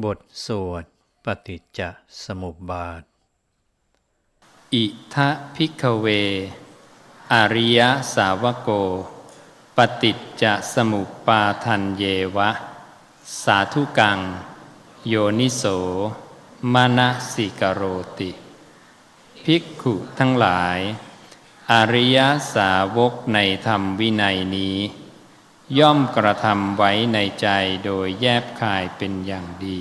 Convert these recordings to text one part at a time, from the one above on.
บทสวดปฏิจจสมุปบาท อิทะพิกเว อริยสาวโก ปฏิจจสมุปปาทันเยวะ สาธุกัง โยนิโสมนสิกโรติ ภิกขุทั้งหลาย อริยสาวกในธรรมวินัยนี้ ย่อมกระทำไว้ในใจโดยแยบคายเป็นอย่างดี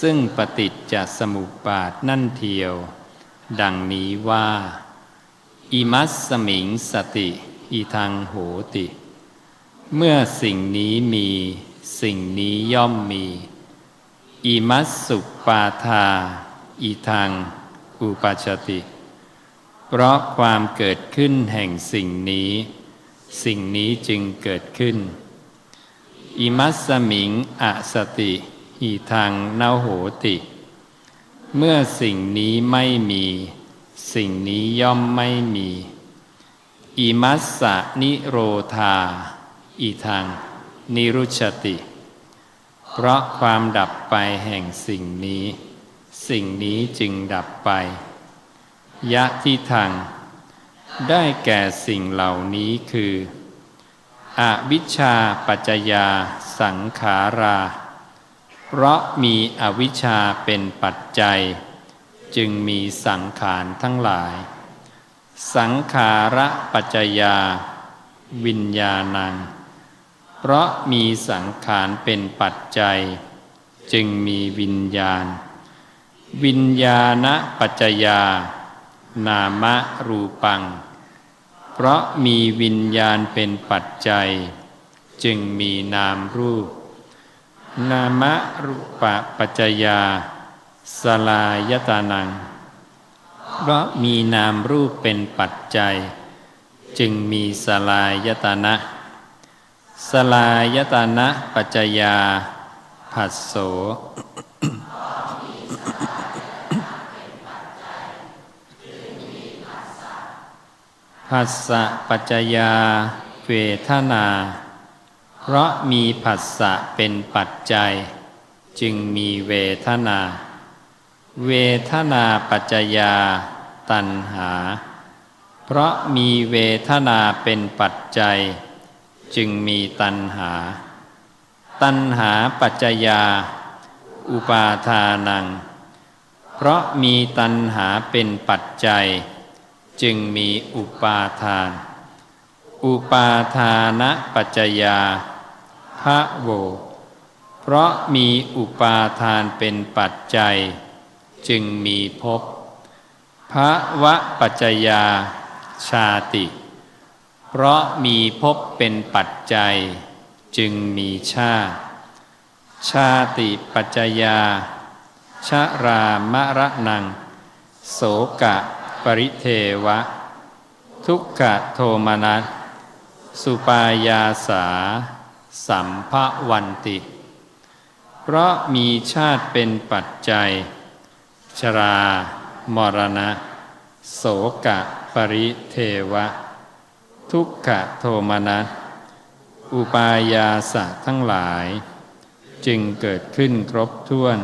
ซึ่งปฏิจจสมุปบาทนั่นเทียว ดังนี้ว่า อิมัสสมิงสติ อีทางโหติ เมื่อสิ่งนี้มีสิ่งนี้ย่อมมี อิมัสสุปาทา อีทางอุปาชติ เพราะความเกิดขึ้นแห่งสิ่งนี้ สิ่งนี้จึงเกิดขึ้น อิมัสสมิงอสติอีทางนาโหติ เมื่อสิ่งนี้ไม่มี สิ่งนี้ย่อมไม่มี อิมัสสะนิโรธาอีทางนิรุชติ เพราะความดับไปแห่งสิ่งนี้ สิ่งนี้จึงดับไป ยะที่ทาง ได้แก่สิ่งเหล่านี้คือ อวิชชาปัจจยาสังขารา เพราะมีอวิชชาเป็นปัจจัย จึงมีสังขารทั้งหลาย สังขาระปัจจยา วิญญาณัง เพราะมีสังขารเป็นปัจจัย จึงมีวิญญาณ วิญญาณปัจจยา นามรูปัง เพราะมีวิญญาณเป็นปัจจัย จึงมีนามรูป นามรูปะปัจจยาสลายตานัง เพราะมีนามรูปเป็นปัจจัย จึงมีสลายตานะ สลายตานะปัจจยาผัสโส ผัสสะปัจจยาเวทนา เพราะมีผัสสะเป็นปัจจัย จึงมีเวทนา เวทนาปัจจยาตัณหา เพราะมีเวทนาเป็นปัจจัย จึงมีตัณหา ตัณหาปัจจยา อุปาทานัง เพราะมีตัณหาเป็นปัจจัยจ จึงมีอุปาทาน อุปาทานะปัจจยาพระโว เพราะมีอุปาทานเป็นปัจจัย จึงมีภพพระวะปัจจยาชาติ เพราะมีภพเป็นปัจจัย จึงมีชาติ ชาติปัจจยาชรามะระนัง โสกะ ปริเทวะ ทุกขโทมนัสสุปายาสา สัมภวันติ เพราะมีชาติเป็นปัจจัย ชรามรณะ โสกะปริเทวะ ทุกขโทมนัสอุปายาสะทั้งหลาย จึงเกิดขึ้นครบถ้วน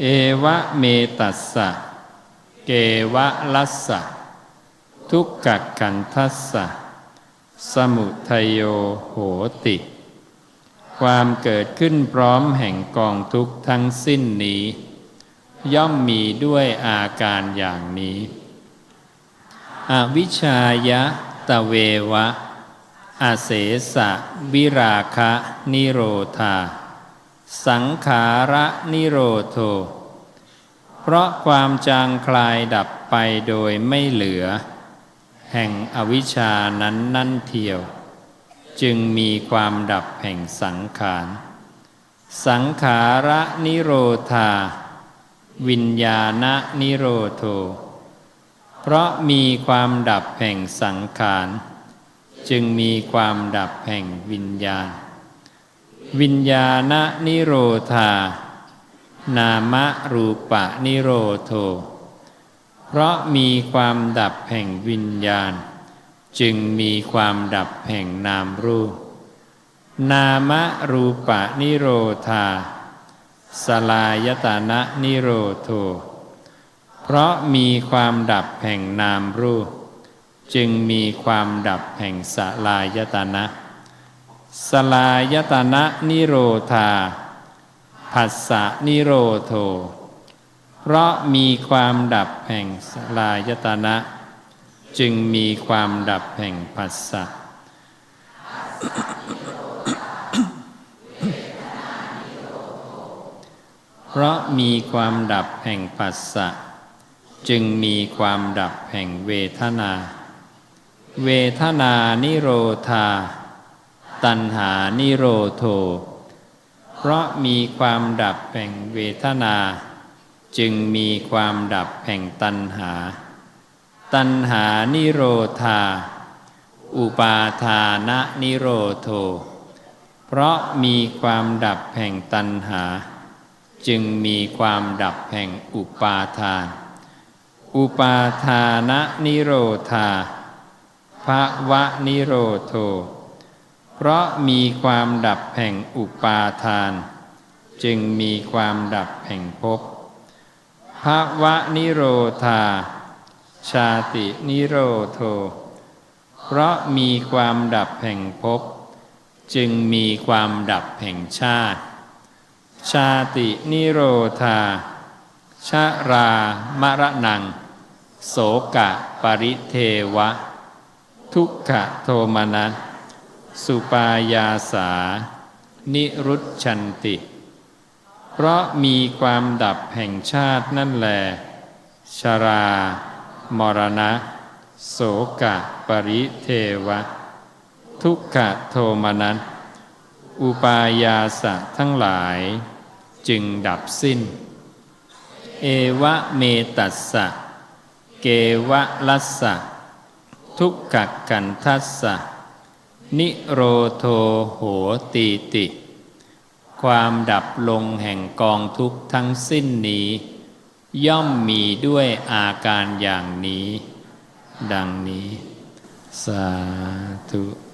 เอวะเมตัสสะ เกวะลัสสะ ทุกขขันทัสสะ สมุทยโยโหติ ความเกิดขึ้นพร้อมแห่งกองทุกข์ทั้งสิ้นนี้ ย่อมมีด้วยอาการอย่างนี้ อวิชายะตะเววะ อาเสสะวิราคะนิโรธา สังขาระนิโรโท ราะความจางคลายดับไปโดยไม่เหลือ แห่งอวิชานั้นนั่นเทียว จึงมีความดับแห่งสังขาร สังขาระนิโรธา วิญญาณนิโรโทเพราะมีความดับแห่งสังขาร จึงมีความดับแห่งวิญญาณ วิญญาณนิโรธา นามรูปะนิโรโท เพราะมีความดับแห่งวิญญาณ จึงมีความดับแห่งนามรูป นามรูปะนิโรธา สลายตานะนิโรโท เพราะมีความดับแห่งนามรูป จึงมีความดับแห่งสลายตนะ สลายตนะนิโรธา ผัสสะนิโรโท เพราะมีความดับแห่งสลายตนะ จึงมีความดับแห่งผัสสะเพราะมีความดับแห่งปัสสะ จึงมีความดับแห่งเวทนา เวทนานิโรธา ตัณหานิโรโท เพราะมีความดับแห่งเวทนา จึงมีความดับแห่งตัณหา ตัณหานิโรธา อุปาทานะนิโรโท เพราะมีความดับแห่งตัณหา จึงมีความดับแห่งอุปาทาน อุปาทานะนิโรธาภวะนิโรโท เพราะมีความดับแห่งอุปาทาน จึงมีความดับแห่งภพภวะนิโรธา ชาตินิโรโท เพราะมีความดับแห่งภพจึงมีความดับแห่งชาติ ชาตินิโรธา ชรามรณัง โสกะปริเทวะ ทุกขโทมนัส สุปายาสา นิรุชชันติ เพราะมีความดับแห่งชาตินั่นแล ชรา มรณะ โสกะปริเทวะ ทุกขโทมนัสอุปายาสะทั้งหลาย จึงดับสิ้น เอวะเมตัสสะ เกวะลัสสะ ทุกขกันทัสสะ นิโรโทโหติติ ความดับลงแห่งกองทุกข์ทั้งสิ้นนี้ ย่อมมีด้วยอาการอย่างนี้ ดังนี้ สาธุ